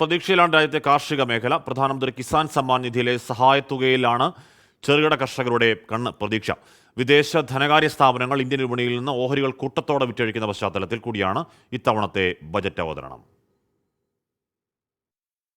പ്രതീക്ഷയിലാണ് രാജ്യത്തെ കാർഷിക മേഖല പ്രധാനമന്ത്രി കിസാൻ സമ്മാൻ നിധിയിലെ സഹായത്തുകയിലാണ് ചെറുകിട കർഷകരുടെ കണ്ണ് പ്രതീക്ഷ. വിദേശ ധനകാര്യ സ്ഥാപനങ്ങൾ ഇന്ത്യൻ വിപണിയിൽ നിന്ന് ഓഹരികൾ കൂട്ടത്തോടെ വിറ്റഴിക്കുന്ന പശ്ചാത്തലത്തിൽ കൂടിയാണ് ഇത്തവണത്തെ ബജറ്റ് അവതരണം.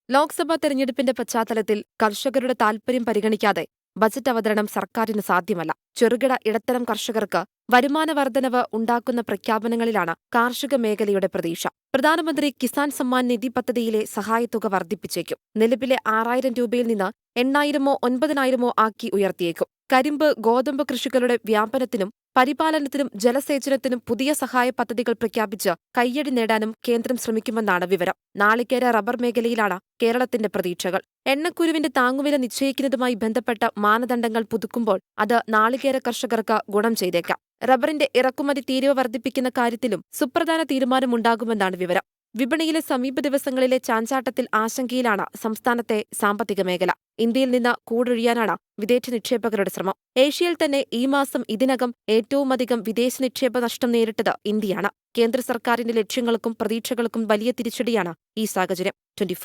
ലോക്സഭാ തെരഞ്ഞെടുപ്പിന്റെ പശ്ചാത്തലത്തിൽ കർഷകരുടെ താൽപര്യം പരിഗണിക്കാതെ ബജറ്റ് അവതരണം സർക്കാരിന് സാധ്യമല്ല. ചെറുകിട ഇടത്തരം കർഷകർക്ക് വരുമാന വർധനവ് ഉണ്ടാക്കുന്ന പ്രഖ്യാപനങ്ങളിലാണ് കാർഷിക മേഖലയുടെ പ്രതീക്ഷ. പ്രധാനമന്ത്രി കിസാൻ സമ്മാൻ നിധി പദ്ധതിയിലെ സഹായത്തുക വർദ്ധിപ്പിച്ചേക്കും. നിലവിലെ ആറായിരം രൂപയിൽ നിന്ന് എണ്ണായിരമോ ഒൻപതിനായിരമോ ആക്കി ഉയർത്തിയേക്കും. കരിമ്പ് ഗോതമ്പ് കൃഷികളുടെ വ്യാപനത്തിനും പരിപാലനത്തിനും ജലസേചനത്തിനും പുതിയ സഹായ പദ്ധതികൾ പ്രഖ്യാപിച്ച് കയ്യടി നേടാനും കേന്ദ്രം ശ്രമിക്കുമെന്നാണ് വിവരം. നാളികേര റബ്ബർ മേഖലയിലാണ് കേരളത്തിന്റെ പ്രതീക്ഷകൾ. എണ്ണക്കുരുവിന്റെ താങ്ങുവില നിശ്ചയിക്കുന്നതുമായി ബന്ധപ്പെട്ട മാനദണ്ഡങ്ങൾ പുതുക്കുമ്പോൾ അത് നാളികേര കർഷകർക്ക് ഗുണം ചെയ്തേക്കാം. റബ്ബറിന്റെ ഇറക്കുമതി തീരുവ വർദ്ധിപ്പിക്കുന്ന കാര്യത്തിലും സുപ്രധാന തീരുമാനമുണ്ടാകുമെന്നാണ് വിവരം. വിപണിയിലെ സമീപ ദിവസങ്ങളിലെ ചാഞ്ചാട്ടത്തിൽ ആശങ്കയിലാണ് സംസ്ഥാനത്തെ സാമ്പത്തിക മേഖല. ഇന്ത്യയിൽ നിന്ന് കൂടൊഴിയാനാണ് വിദേശ നിക്ഷേപകരുടെ ശ്രമം. ഏഷ്യയിൽ തന്നെ ഈ മാസം ഇതിനകം ഏറ്റവുമധികം വിദേശ നിക്ഷേപ നഷ്ടം നേരിട്ടത് ഇന്ത്യയാണ്. കേന്ദ്ര സർക്കാരിന്റെ ലക്ഷ്യങ്ങൾക്കും പ്രതീക്ഷകൾക്കും വലിയ തിരിച്ചടിയാണ് ഈ സാഹചര്യം. ട്വന്റി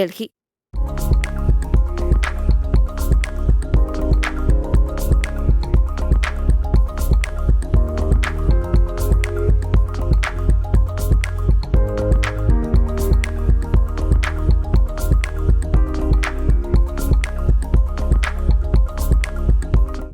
ഡൽഹി.